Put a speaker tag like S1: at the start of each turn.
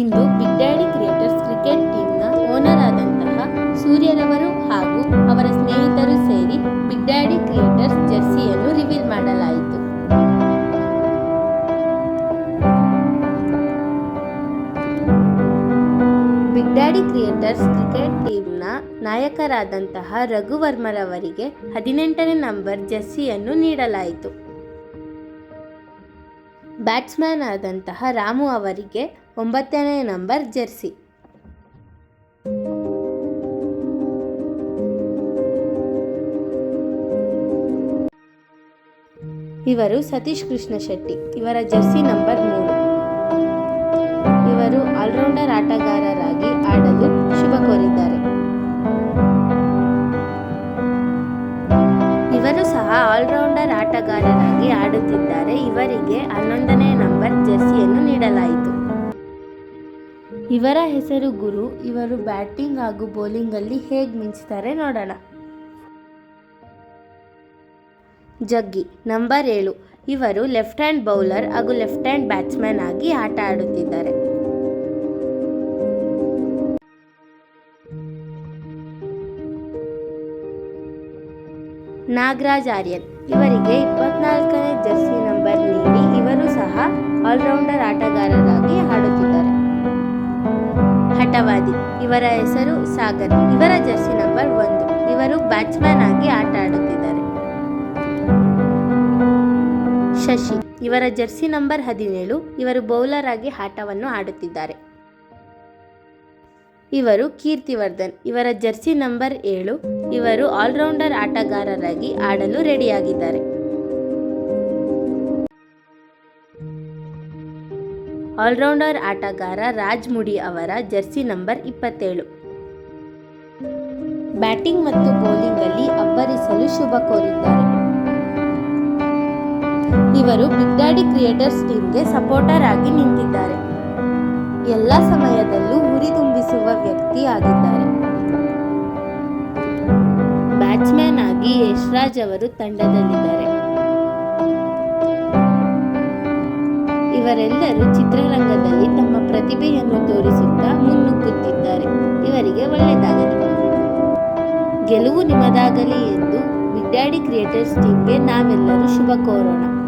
S1: ಇಂದು big daddy creators cricket ಟೀಮ್ನ owner ಆದಂತಹ ಸೂರ್ಯರವರು ಹಾಗೂ ಅವರ ಸ್ನೇಹಿತರು ಸೇರಿ ಬಿಗ್ ಡ್ಯಾಡಿ ಕ್ರಿಯೇಟರ್ಸ್ ಜೆರ್ಸಿಯನ್ನು ರಿವೀಲ್ ಮಾಡಲಾಯಿತು. ಬಿಗ್ ಡ್ಯಾಡಿ ಕ್ರಿಯೇಟರ್ಸ್ ಕ್ರಿಕೆಟ್ ಟೀಮ್ನ ನಾಯಕರಾದಂತಹ ರಘುವರ್ಮರವರಿಗೆ ಹದಿನೆಂಟನೇ ನಂಬರ್ ಜೆರ್ಸಿಯನ್ನು ನೀಡಲಾಯಿತು. ಬ್ಯಾಟ್ಸ್ಮನ್ ಆದಂತಹ ರಾಮು ಅವರಿಗೆ ಒಂಬತ್ತನೇ ನಂಬರ್ ಜೆರ್ಸಿ. ಇವರು ಸತೀಶ್ ಕೃಷ್ಣ ಶೆಟ್ಟಿ, ಇವರ ಜೆರ್ಸಿ ನಂಬರ್ ಮೂರು. ಇವರು ಆಲ್ರೌಂಡರ್ ಆಟಗಾರರಾಗಿ ಆಡಲು ಶುಭ ಕೋರಿದ್ದಾರೆ. ಇವರು ಸಹ ಆಲ್ರೌಂಡರ್ ಆಟಗಾರರಾಗಿ ಆಡುತ್ತಿದ್ದಾರೆ. ಇವರಿಗೆ ಹನ್ನೊಂದನೇ ನಂಬರ್ ನೀಡಲಾಯಿತು ಇವರ ಹೆಸರು ಗುರು, ಇವರು ಬ್ಯಾಟಿಂಗ್ ಹಾಗೂ ಬೌಲಿಂಗಲ್ಲಿ ಹೇಗೆ ಮಿಂಚ್ತಾರೆ ನೋಡೋಣ. ಜಗ್ಗಿ, ನಂಬರ್ ಏಳು. ಇವರು ಲೆಫ್ಟ್ ಹ್ಯಾಂಡ್ ಬೌಲರ್ ಹಾಗೂ ಲೆಫ್ಟ್ ಹ್ಯಾಂಡ್ ಬ್ಯಾಟ್ಸ್ಮನ್ ಆಗಿ ಆಟ ಆಡುತ್ತಿದ್ದಾರೆ. ನಾಗರಾಜ್ ಆರ್ಯನ್. ಇವರಿಗೆ ಇಪ್ಪತ್ನಾಲ್ಕನೇ ಜರ್ಸಿ ನಂಬರ್ ನೀಡಿ ಇವರು ಸಹ ಆಲ್ರೌಂಡರ್ ಆಟಗಾರರಾಗಿ ಇವರ ಹೆಸರು ಸಾಗರ್. ಇವರ ಜರ್ಸಿ ನಂಬರ್ ಒಂದು. ಇವರು ಬ್ಯಾಟ್ಸ್ಮನ್ ಆಗಿ ಆಟ ಆಡುತ್ತಿದ್ದಾರೆ. ಶಶಿ. ಇವರ ಜರ್ಸಿ ನಂಬರ್ ಹದಿನೇಳು. ಇವರು ಬೌಲರ್ ಆಗಿ ಆಟವನ್ನು ಆಡುತ್ತಿದ್ದಾರೆ. ಇವರು ಕೀರ್ತಿವರ್ಧನ್. ಇವರ ಜರ್ಸಿ ನಂಬರ್ ಏಳು. ಇವರು ಆಲ್ರೌಂಡರ್ ಆಟಗಾರರಾಗಿ ಆಡಲು ರೆಡಿಯಾಗಿದ್ದಾರೆ. ಆಲ್ರೌಂಡರ್ ಆಟಗಾರ ರಾಜ್ ಮುಡಿ ಅವರ ಜರ್ಸಿ ನಂಬರ್ ಇಪ್ಪತ್ತೇಳು. ಬ್ಯಾಟಿಂಗ್ ಮತ್ತು ಬೌಲಿಂಗ್ ಅಲ್ಲಿ ಅಬ್ಬರಿಸಲು ಶುಭ ಕೋರಿದ್ದಾರೆ. ಇವರು ಬಿಗ್ ಡ್ಯಾಡಿ ಕ್ರಿಯೇಟರ್ಸ್ ಟೀಮ್ಗೆ ಸಪೋರ್ಟರ್ ಆಗಿ ನಿಂತಿದ್ದಾರೆ. ಎಲ್ಲ ಸಮಯದಲ್ಲೂ ಹುರಿದುಂಬಿಸುವ ವ್ಯಕ್ತಿ ಆಗಿದ್ದಾರೆ. ಬ್ಯಾಟ್ಸ್ಮನ್ ಆಗಿ ಯಶ್ರಾಜ್ ಅವರು ತಂಡದಲ್ಲಿದ್ದಾರೆ. ಇವರೆಲ್ಲರೂ ಚಿತ್ರರಂಗದಲ್ಲಿ ತಮ್ಮ ಪ್ರತಿಭೆಯನ್ನು ತೋರಿಸುತ್ತಾ ಮುನ್ನುಗ್ಗುತ್ತಿದ್ದಾರೆ. ಇವರಿಗೆ ಒಳ್ಳೆಯದಾಗಲಿ. ಗೆಲುವು ನಿಮ್ಮದಾಗಲಿ ಎಂದು ಬಿಗ್ ಡ್ಯಾಡಿ ಕ್ರಿಯೇಟರ್ಸ್ ಟೀಮ್ಗೆ ನಾವೆಲ್ಲರೂ ಶುಭ ಕೋರೋಣ